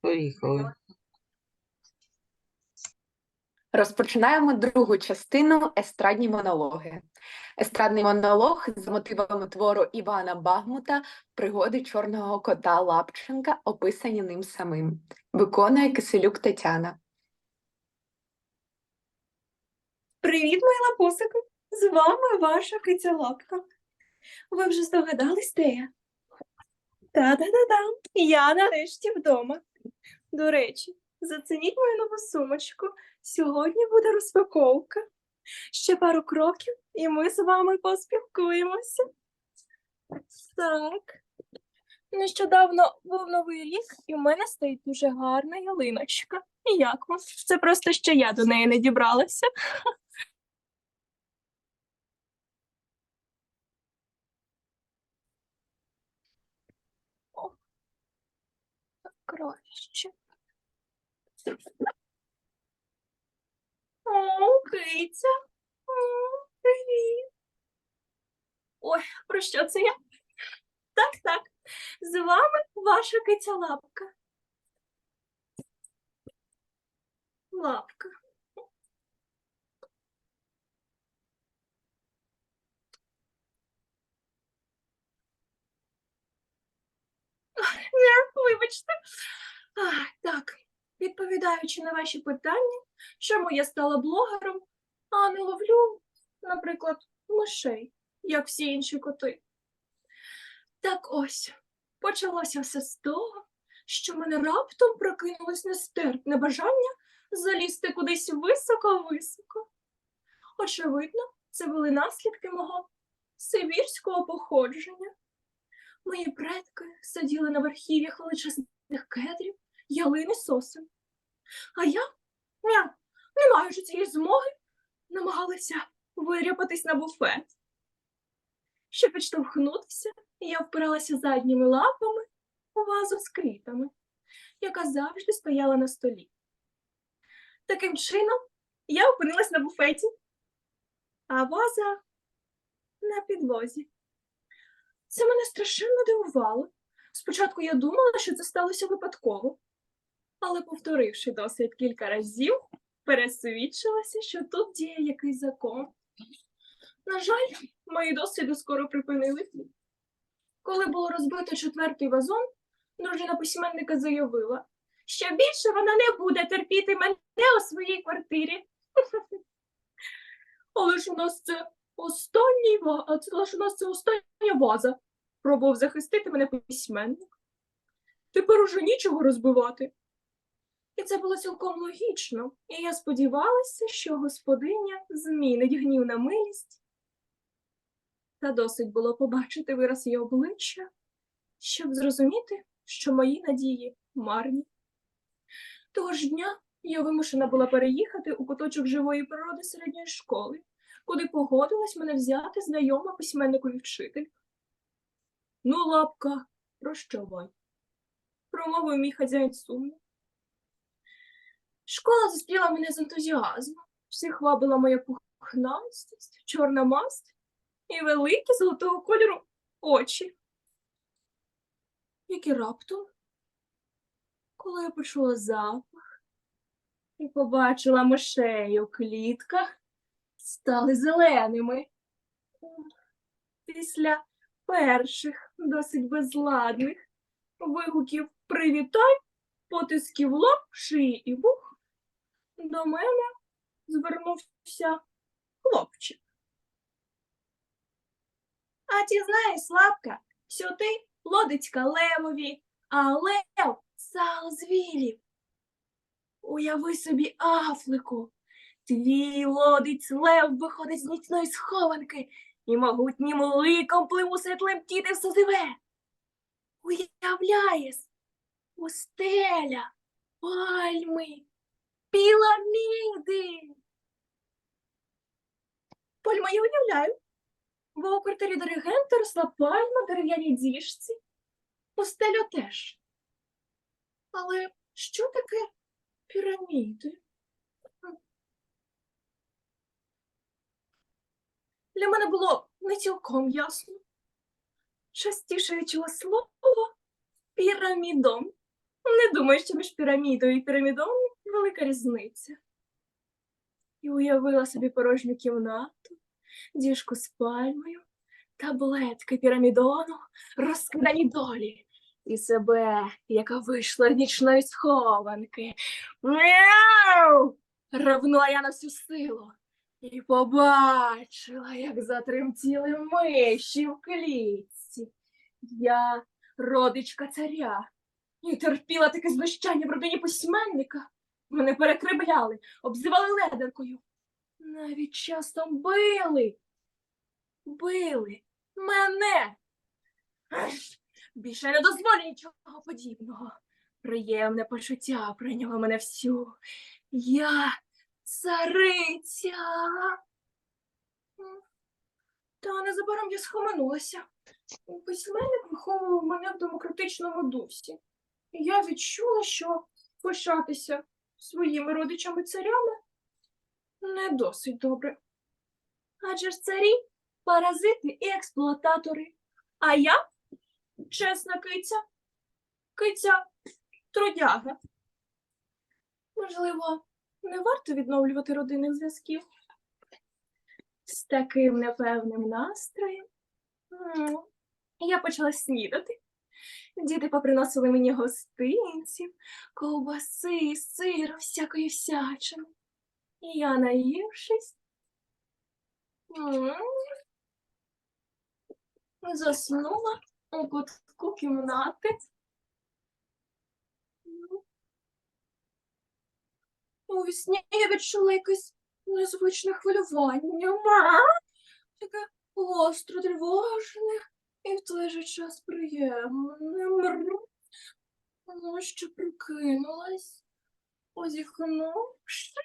Поїхали. Розпочинаємо другу частину естрадні монологи. Естрадний монолог за мотивами твору Івана Багмута Пригоди чорного кота Лапченка, описані ним самим. Виконує Киселюк Тетяна. Привіт, мої лапусики! З вами ваша киця Лапка. Ви вже здогадались, де я? Та-да-да-да, я нарешті вдома. До речі, зацініть мою нову сумочку. Сьогодні буде розпаковка. Ще пару кроків, і ми з вами поспілкуємося. Так. Нещодавно був новий рік, і в мене стоїть дуже гарна ялиночка. Як вам? Це просто ще я до неї не дібралася. Краще. О, киця. О, привіт. Ой, про що це я? Так, так. З вами ваша киця лапка. Лапка. вибачте. Так, відповідаючи на ваші питання, чому я стала блогером, а не ловлю, наприклад, мишей, як всі інші коти. Так ось, почалося все з того, що мене раптом прокинулось нестерпне бажання залізти кудись високо-високо. Очевидно, це були наслідки мого сибірського походження. Мої предки сиділи на верхів'ях величезних кедрів, ялини сосен. А я, ня, не маючи цієї змоги, намагалася виряпатись на буфет. Щоб підштовхнутися, я впиралася задніми лапами у вазу з квітами, яка завжди стояла на столі. Таким чином, я опинилась на буфеті, а ваза на підлозі. Це мене страшенно дивувало. Спочатку я думала, що це сталося випадково, але, повторивши досвід кілька разів, пересвідчилася, що тут діє якийсь закон. На жаль, мої досвіди скоро припинились. Коли було розбито четвертий вазон, дружина письменника заявила, що більше вона не буде терпіти мене у своїй квартирі. Але ж у нас це останній ва... це у нас це остання ваза. Пробував захистити мене письменник. Тепер уже нічого розбивати. І це було цілком логічно, і я сподівалася, що господиня змінить гнів на милість. Та досить було побачити вираз її обличчя, щоб зрозуміти, що мої надії марні. Того ж дня я вимушена була переїхати у куточок живої природи середньої школи, куди погодилась мене взяти знайома письменникові вчитель. Ну, лапка, прощавай, промовив мій хазяїн сумно. Школа зустріла мене з ентузіазмом. Всіх вабила моя пухнастість, чорна масть і великі золотого кольору очі. Які раптом, коли я почула запах і побачила мишей у клітках, стали зеленими. Після перших досить безладних вигуків привітай, потисків лоб, шиї і вух, до мене звернувся хлопчик. А ти знаєш, Славка, що ти лодочка левові, а лев сало звілів. Уяви собі Афлику. Твій лодиць лев виходить з нічної схованки і могутнім ликом пливу серед лемтіти все живе. Уявляєш, пустеля, пальми, піраміди. Пальма я уявляю. Бо у квартирі диригента росла пальма, дерев'яній діжці, пустеля теж. Але що таке піраміди? Для мене було не цілком ясно. Частіше я чула слово пірамідом, Не думаю, що між пірамідою і пірамідом велика різниця. І уявила собі порожню кімнату, діжку з пальмою, таблетки пірамідону, розкидані долі, і себе, яка вийшла нічної схованки. Мяу! Ревнула я на всю силу і побачила, як затремтіли миші в клітці. Я родичка царя і терпіла таке знущання в родині письменника. Мене перекривляли, обзивали ледеркою. Навіть часом били. Били мене. Аж більше не дозволю нічого подібного. Приємне почуття прийняло мене всю. Я цариця. Та незабаром я схаменулася. Письменник виховував мене в демократичному дусі. І я відчула, що пишатися своїми родичами царями не досить добре. Адже ж царі паразити і експлуататори. А я чесна киця, киця трудяга. Можливо, не варто відновлювати родинних зв'язків. З таким непевним настроєм. Я почала снідати. Діти поприносили мені гостинців, ковбаси, сира, всякої всячини. І я, наївшись, заснула у кутку кімнати. У вісні я відчула якесь незвичне хвилювання. Ма! Таке гостро тривожне і в той же час приємне. Мр. Ну, що прикинулась, позіхнувши,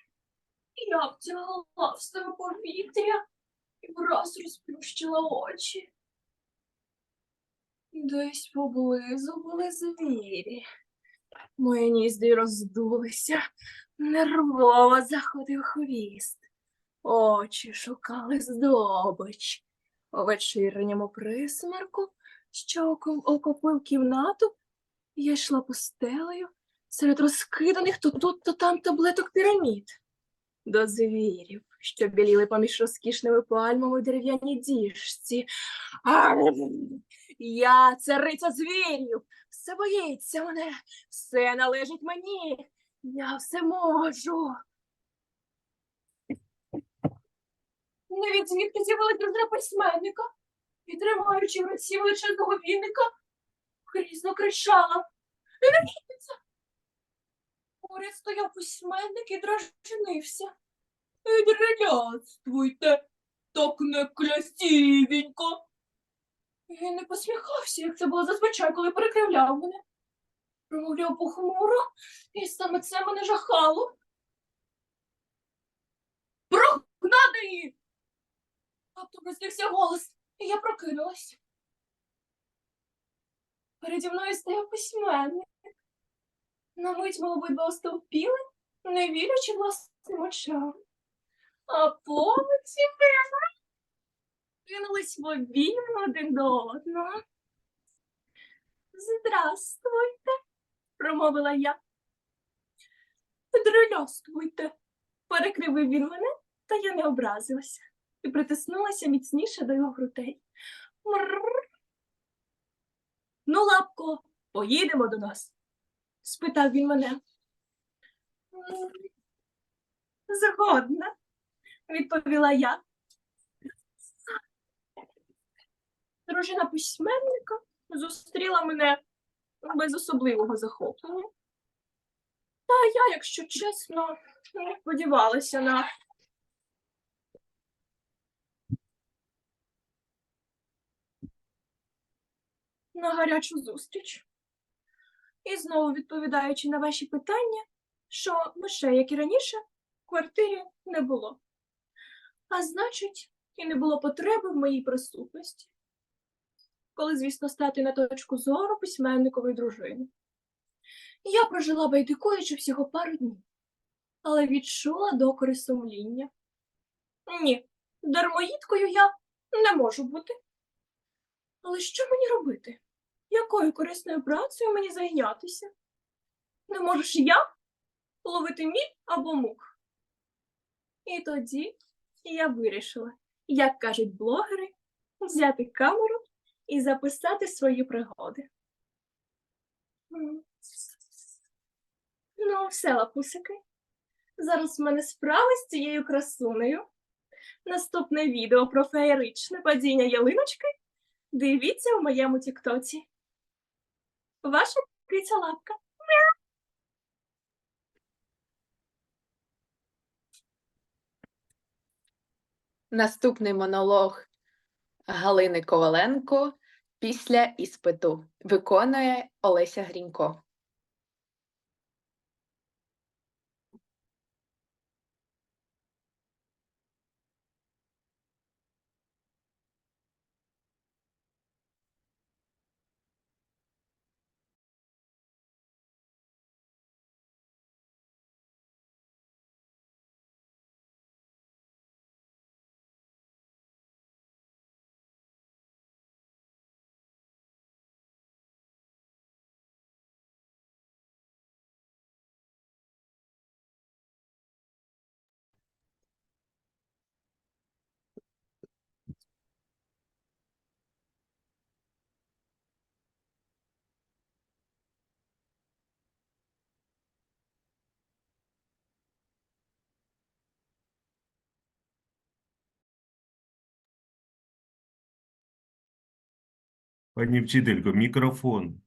я втягла в себе повітря і враз розплющила очі. Десь поблизу були звірі. Мої ніздрі роздулися, нервово заходив хвіст. Очі шукали здобич. У вечірньому присмерку, що окопив кімнату, я йшла постелею серед розкиданих то тут, то там таблеток пірамід. До звірів, що біліли поміж розкішними пальмами в дерев'яній діжці. Я цариця звірів, все боїться мене, все належить мені, я все можу. Не від звідки з'явилась дружина письменника і, тримаючи в руці величезного вінника, грізно кричала. Ревіться! Поряд стояв письменник і дражнився. Відреляцтвуйте, так не красивенько. Він не посміхався, як це було зазвичай, коли перекривляв мене. Промовляв похмуро, і саме це мене жахало. Прогнаний! Раптом рознісся голос, і я прокинулась. Переді мною стояв письменник. На мить, ми обидва остовпіли, не вірячи власним очам. А потім кинулись в обійми один до одного. Здравствуйте, промовила я. Дриляствуйте, перекривив він мене, та я не образилася і притиснулася міцніше до його грудей. Мррр. Ну, лапко, поїдемо до нас? спитав він мене. Згодна, відповіла я. Дружина письменника зустріла мене без особливого захоплення. Та я, якщо чесно, не сподівалася на на гарячу зустріч. І знову відповідаючи на ваші питання, що мишей, як і раніше, в квартирі не було. А значить, і не було потреби в моїй присутності. Коли, звісно, стати на точку зору письменникової дружини. Я прожила байдикуючи всього пару днів, але відчула докори сумління. Ні, дармоїдкою я не можу бути. Але що мені робити? Якою корисною працею мені зайнятися? не можеш я ловити міль або мух? І тоді я вирішила, як кажуть блогери, взяти камеру і записати свої пригоди. Ну, все, лапусики. Зараз в мене справи з цією красунею. Наступне відео про феєричне падіння ялиночки дивіться у моєму тіктоці. Ваша киця лапка. Наступний монолог Галини Коваленко після іспиту виконує Олеся Грінько. Пані вчителько, мікрофон.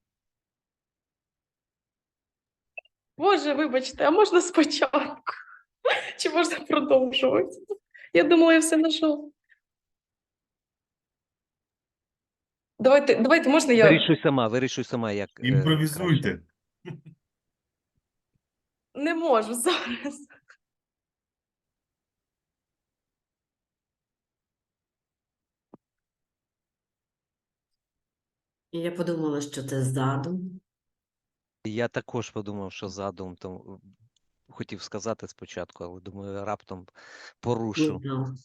Боже, вибачте, а можна спочатку? Чи можна продовжувати? Я думала, я все знайшов. Давайте, давайте, можна я. Вирішуй сама, вирішуй сама, як. е. Імпровізуйте. Не можу зараз. І я подумала, що це задум. Я також подумав, що задум то хотів сказати спочатку, але думаю, раптом порушу. Ну,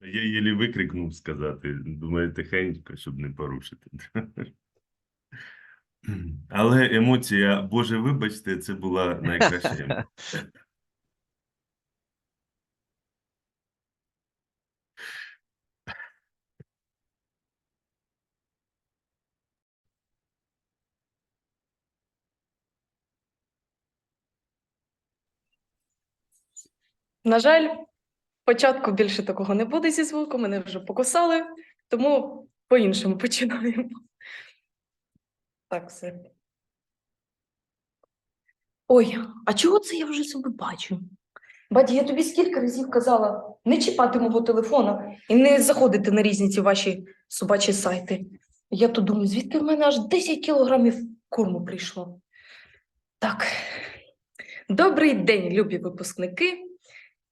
Я єлі викрикнув сказати, думаю, тихенько, щоб не порушити. Але емоція, Боже, вибачте, це була найкраща емоція. На жаль, початку більше такого не буде зі звуком, мене вже покусали, тому по-іншому починаємо. Так, все. Ой, а чого це я вже себе бачу? Баді, я тобі скільки разів казала не чіпати мого телефона і не заходити на різні ці ваші собачі сайти. Я то думаю, звідки в мене аж 10 кілограмів корму прийшло. Так. Добрий день, любі випускники.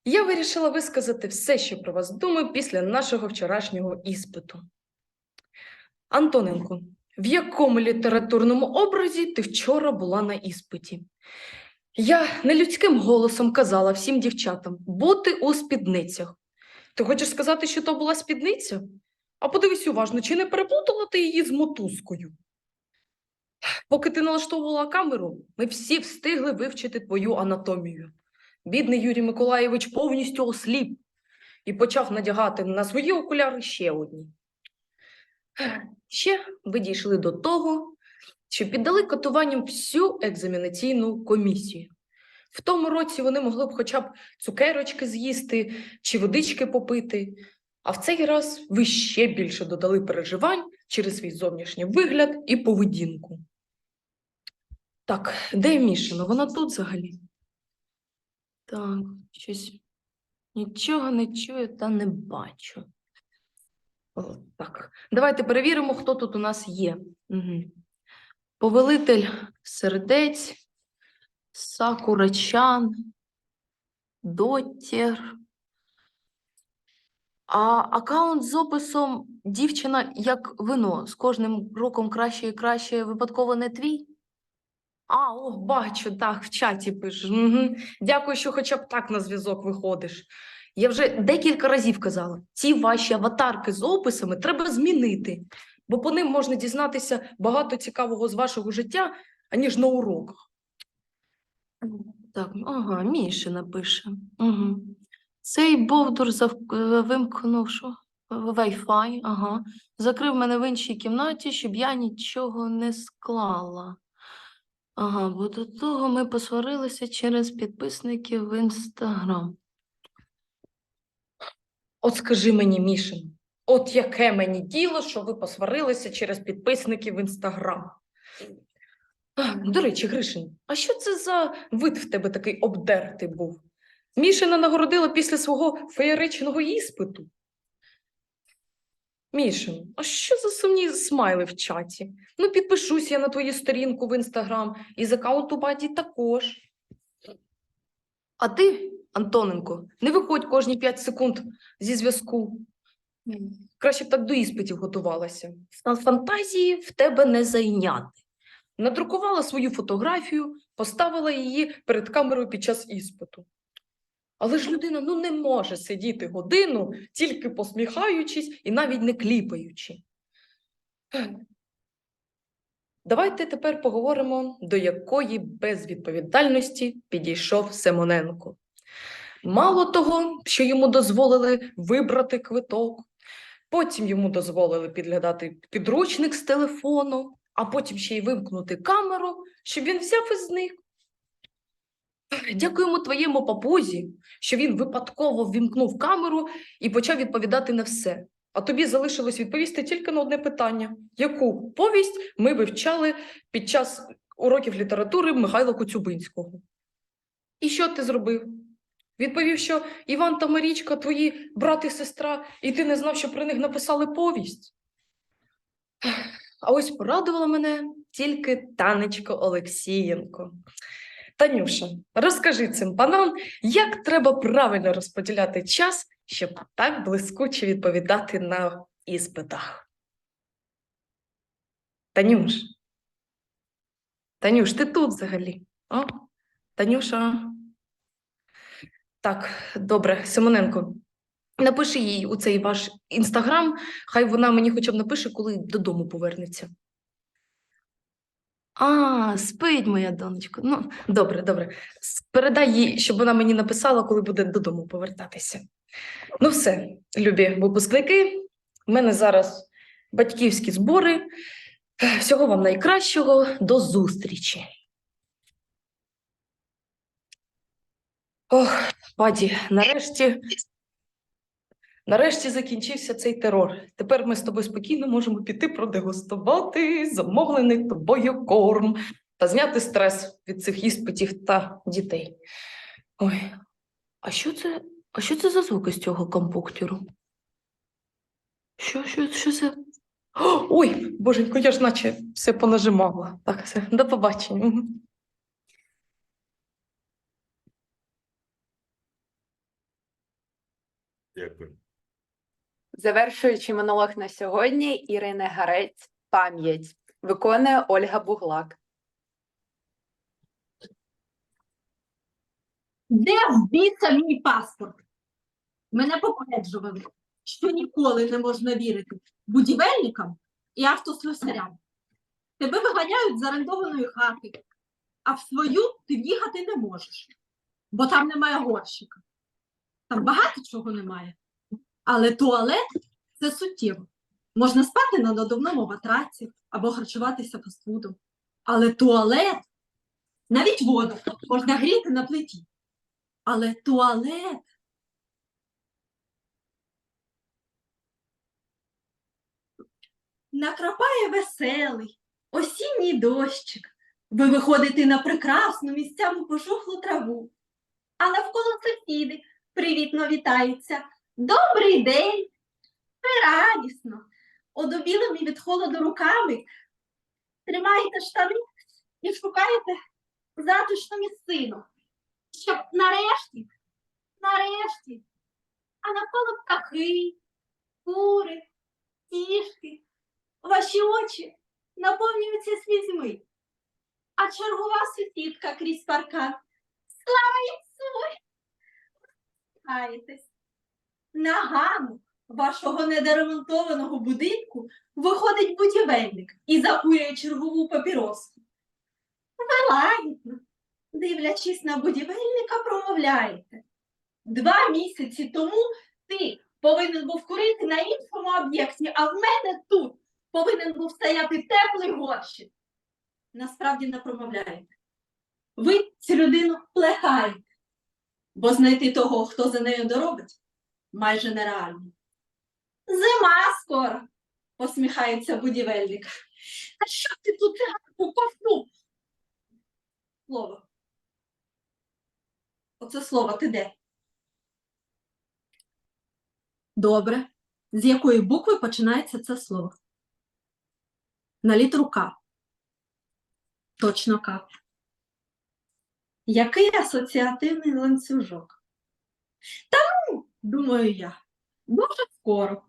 Я вирішила висказати все, що про вас думаю після нашого вчорашнього іспиту. Антоненко, в якому літературному образі ти вчора була на іспиті? Я нелюдським голосом казала всім дівчатам бути у спідницях. Ти хочеш сказати, що то була спідниця? А подивись уважно, чи не переплутала ти її з мотузкою? Поки ти налаштовувала камеру, ми всі встигли вивчити твою анатомію. Бідний Юрій Миколаєвич повністю осліп і почав надягати на свої окуляри ще одні. Ще ви дійшли до того, що піддали катуванням всю екзаменаційну комісію. В тому році вони могли б хоча б цукерочки з'їсти чи водички попити, а в цей раз ви ще більше додали переживань через свій зовнішній вигляд і поведінку. Так, де Мішина? Вона тут взагалі? Так, щось нічого не чую та не бачу. О, так, давайте перевіримо, хто тут у нас є. Угу. Повелитель сердець, Сакурачан, Доттєр. А аккаунт з описом дівчина як вино з кожним роком краще і краще випадково не твій? А, о, бачу, так, в чаті пишеш. Угу. Дякую, що хоча б так на зв'язок виходиш. Я вже декілька разів казала, ці ваші аватарки з описами треба змінити, бо по ним можна дізнатися багато цікавого з вашого життя, аніж на уроках. Так, ага, Міша напише. Угу. Цей бовдур зав... е, вимкнув що? Wi-Fi, ага. Закрив мене в іншій кімнаті, щоб я нічого не склала. Ага, бо до того ми посварилися через підписників в Інстаграм. От скажи мені, Мішин, от яке мені діло, що ви посварилися через підписників в інстаграм? До речі, Гришин, а що це за вид в тебе такий обдертий був? Мішина нагородила після свого феєричного іспиту. Мішин, а що за сумні смайли в чаті? Ну, підпишусь я на твою сторінку в інстаграм і з аккаунту Баді також. А ти, Антоненко, не виходь кожні 5 секунд зі зв'язку. Краще б так до іспитів готувалася. Фа- Фантазії в тебе не зайняти. Надрукувала свою фотографію, поставила її перед камерою під час іспиту. Але ж людина ну, не може сидіти годину, тільки посміхаючись і навіть не кліпаючи. Давайте тепер поговоримо, до якої безвідповідальності підійшов Семоненко. Мало того, що йому дозволили вибрати квиток, потім йому дозволили підглядати підручник з телефону, а потім ще й вимкнути камеру, щоб він взяв і зник. Дякуємо твоєму папузі, що він випадково ввімкнув камеру і почав відповідати на все. А тобі залишилось відповісти тільки на одне питання: яку повість ми вивчали під час уроків літератури Михайла Коцюбинського? І що ти зробив? Відповів, що Іван та Марічка твої брат і сестра, і ти не знав, що про них написали повість. А ось порадувала мене тільки Танечко Олексієнко. Танюша, розкажи цим панам, як треба правильно розподіляти час, щоб так блискуче відповідати на іспитах. Танюш. Танюш, ти тут взагалі? О, Танюша. Так, добре, Симоненко. Напиши їй у цей ваш інстаграм, хай вона мені хоча б напише, коли додому повернеться. А, спить моя донечко. Ну, Добре, добре. Передай їй, щоб вона мені написала, коли буде додому повертатися. Ну, все, любі випускники. У мене зараз батьківські збори. Всього вам найкращого. До зустрічі. Ох, Паді, нарешті. Нарешті закінчився цей терор. Тепер ми з тобою спокійно можемо піти продегустувати замовлений тобою корм та зняти стрес від цих іспитів та дітей. ой, а що це, а що це за звуки з цього компуктіру? Що, що, що це? Ой, боженько, я ж наче все понажимала. Так, все, до побачення. Дякую. Завершуючи монолог на сьогодні, Ірина Гарець пам'ять виконує Ольга Буглак. Де в мій паспорт? Мене попереджували, що ніколи не можна вірити будівельникам і автослюсарям. Тебе виганяють з орендованої хати, а в свою ти в'їхати не можеш, бо там немає горщика. Там багато чого немає. Але туалет це суттєво. Можна спати на надувному матраці або харчуватися фастфудом. Але туалет, навіть воду можна гріти на плиті. Але туалет. Накрапає веселий, осінній дощик. Ви виходите на прекрасну місцями пожухлу траву. А навколо сусіди привітно вітаються. Добрий день! Ви радісно, одобілими від холоду руками. Тримаєте штани і шукаєте затишну місцину щоб нарешті, нарешті, а навколо птахи, кури, кішки, ваші очі наповнюються слізьми, а чергова сусідка крізь паркан. Слава Ісу! Каєтесь. На ганок вашого недоремонтованого будинку виходить будівельник і закурює чергову папіроску. Лагідно, дивлячись на будівельника, промовляєте. Два місяці тому ти повинен був курити на іншому об'єкті, а в мене тут повинен був стояти теплий горщик. Насправді не промовляєте. Ви цю людину плекаєте, бо знайти того, хто за нею доробить, майже нереально. Зима скоро, посміхається будівельник. Та що ти тут циганку ковтнув? Слово. Оце слово ти де? Добре. З якої букви починається це слово? На літеру К. Точно К. Який асоціативний ланцюжок? Та думаю я, дуже скоро.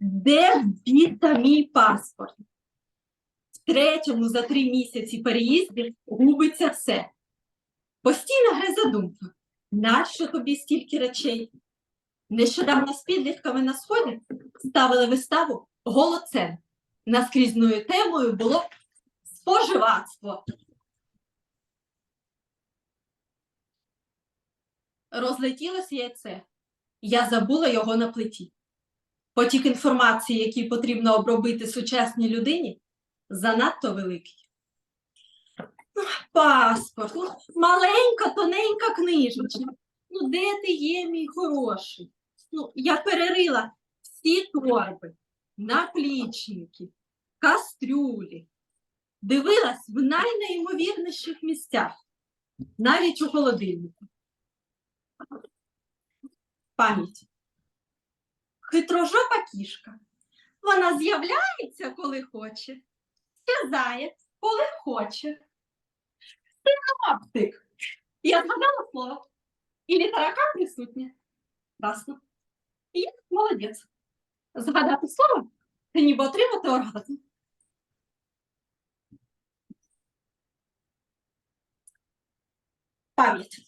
Де ж біса мій паспорт? В третьому за три місяці переїздів губиться все. Постійно гризе думка. Нащо тобі стільки речей? Нещодавно з підлітками на сході ставили виставу Голоцен. Наскрізною темою було споживацтво. Розлетілось яйце. Я забула його на плиті. Потік інформації, який потрібно обробити сучасній людині, занадто великий. Паспорт, ну, маленька, тоненька книжечка. Ну, де ти є, мій хороший? Ну, я перерила всі торби, наплічники, кастрюлі. Дивилась в найнеймовірніших місцях, навіть у холодильнику. Пам'ять. Хитрожопа кішка. Вона з'являється, коли хоче, сказає, коли хоче. Синоптик. Я згадала слово. І літера присутня. Красно. І я молодець. Згадати слово це ніби отримати оргазм. Пам'ять.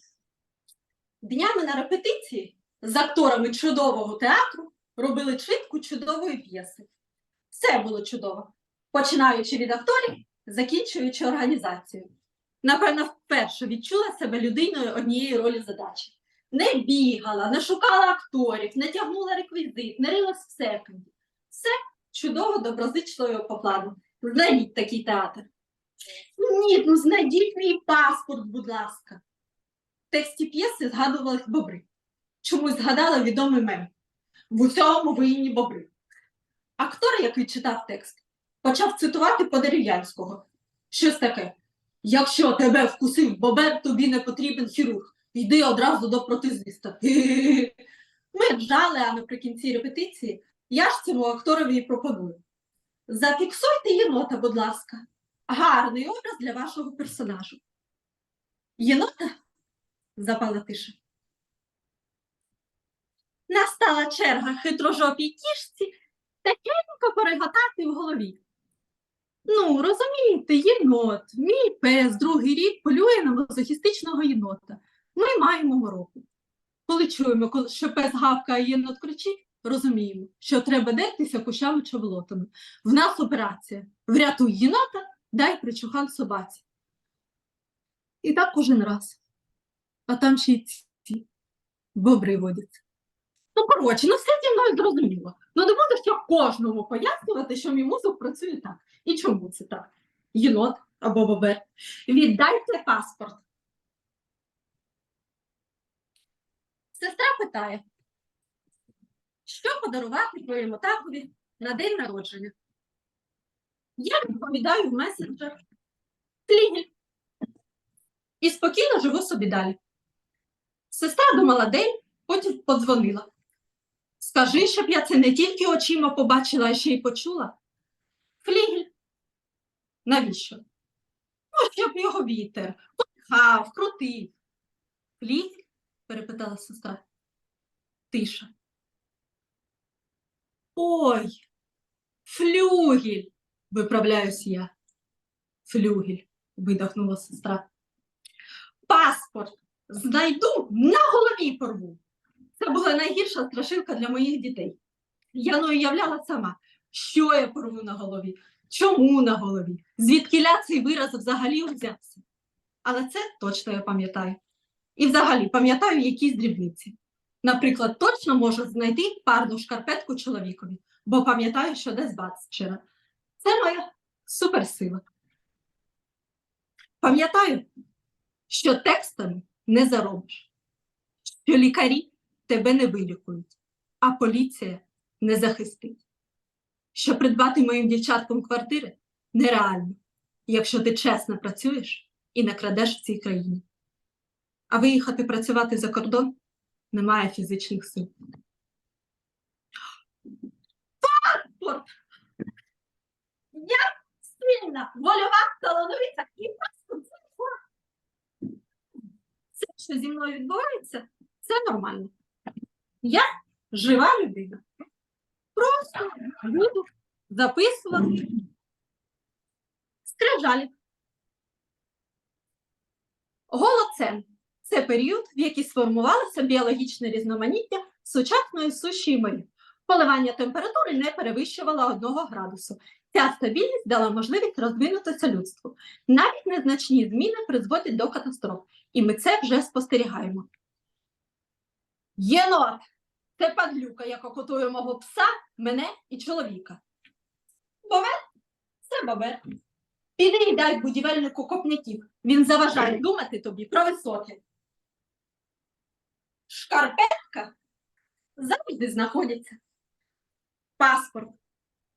Днями на репетиції з акторами чудового театру робили читку чудової п'єси. Все було чудово, починаючи від акторів, закінчуючи організацією. Напевно, вперше відчула себе людиною однієї ролі задачі. Не бігала, не шукала акторів, не тягнула реквізит, не рилась в секунді. Все чудово, доброзичливо по плану. Знайдіть такий театр. Ні, ну знайдіть мій паспорт, будь ласка. В тексті п'єси згадувались бобри. Чомусь згадала відомий мем. В усьому винні бобри. Актор, який читав текст, почав цитувати Подерев'янського. Щось таке. Якщо тебе вкусив бобер, тобі не потрібен хірург. Йди одразу до протезиста. Ми ржали, а наприкінці репетиції я ж цьому акторові і пропоную. Зафіксуйте єнота, будь ласка. Гарний образ для вашого персонажу. Єнота? Запала тиша. Настала черга хитрожопій кішці тихенько переготати в голові. Ну, розумієте, єнот, мій пес другий рік полює на мазохістичного єнота. Ми маємо мороку. Коли чуємо, що пес гавкає, єнот кричить, розуміємо, що треба дертися кущами чи болотами. В нас операція. Врятуй єнота, дай причухан собаці. І так кожен раз. А там ще й ці бобри водяться. Ну, коротше, ну все зі мною зрозуміло. Ну не буду ще кожному пояснювати, що мій мозок працює так. І чому це так? Єнот або бобер. Віддайте паспорт. Сестра питає, що подарувати твоєму татові на день народження? Я відповідаю в месенджер. Клігель. І спокійно живу собі далі. Сестра думала день, потім подзвонила. Скажи, щоб я це не тільки очима побачила, а ще й почула. Флігель. Навіщо? Ну, щоб його вітер пихав, крутив. Флігель? перепитала сестра. Тиша. Ой, флюгель, виправляюсь я. Флюгель, видихнула сестра. Паспорт знайду на голові порву. Це була найгірша страшилка для моїх дітей. Я не уявляла сама, що я порву на голові. чому на голові, звідкиля цей вираз взагалі узявся. Але це точно я пам'ятаю. І взагалі пам'ятаю якісь дрібниці. Наприклад, точно можу знайти парну шкарпетку чоловікові, бо пам'ятаю, що десь бац. Це моя суперсила. Пам'ятаю, що текстами не заробиш, що лікарі тебе не вилікують, а поліція не захистить. Що придбати моїм дівчаткам квартири нереально, якщо ти чесно працюєш і не крадеш в цій країні. А виїхати працювати за кордон немає фізичних сил. Паспорт! Я сильна, вольова, талановита і паспорт. Все, що зі мною відбувається, це нормально. Я жива людина. Просто буду записувати скрижалі. Голоцен це період, в який сформувалося біологічне різноманіття сучасної суші і морів. Поливання температури не перевищувало 1 градусу. Ця стабільність дала можливість розвинутися людству. Навіть незначні зміни призводять до катастроф, і ми це вже спостерігаємо. Єнот! Це падлюка, яка котує мого пса, мене і чоловіка. Бобер це бобер. Піди і дай будівельнику копняків. Він заважає думати тобі про високе. Шкарпетка завжди знаходиться. Паспорт.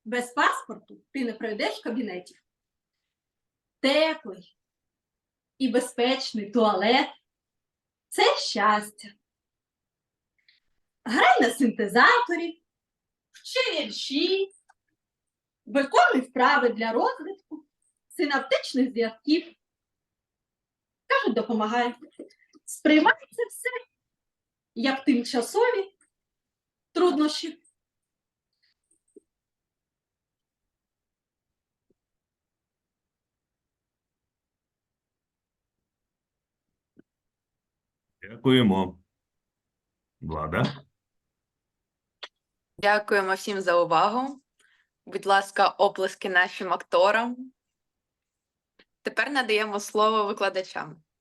Без паспорту ти не пройдеш кабінетів. Теплий і безпечний туалет це щастя. Грай на синтезаторі, вчи вірші, виконуй вправи для розвитку синаптичних зв'язків. Кажуть, допомагає. Сприймай це все як тимчасові труднощі. Дякуємо. Влада. Дякуємо всім за увагу. Будь ласка, оплески нашим акторам. Тепер надаємо слово викладачам.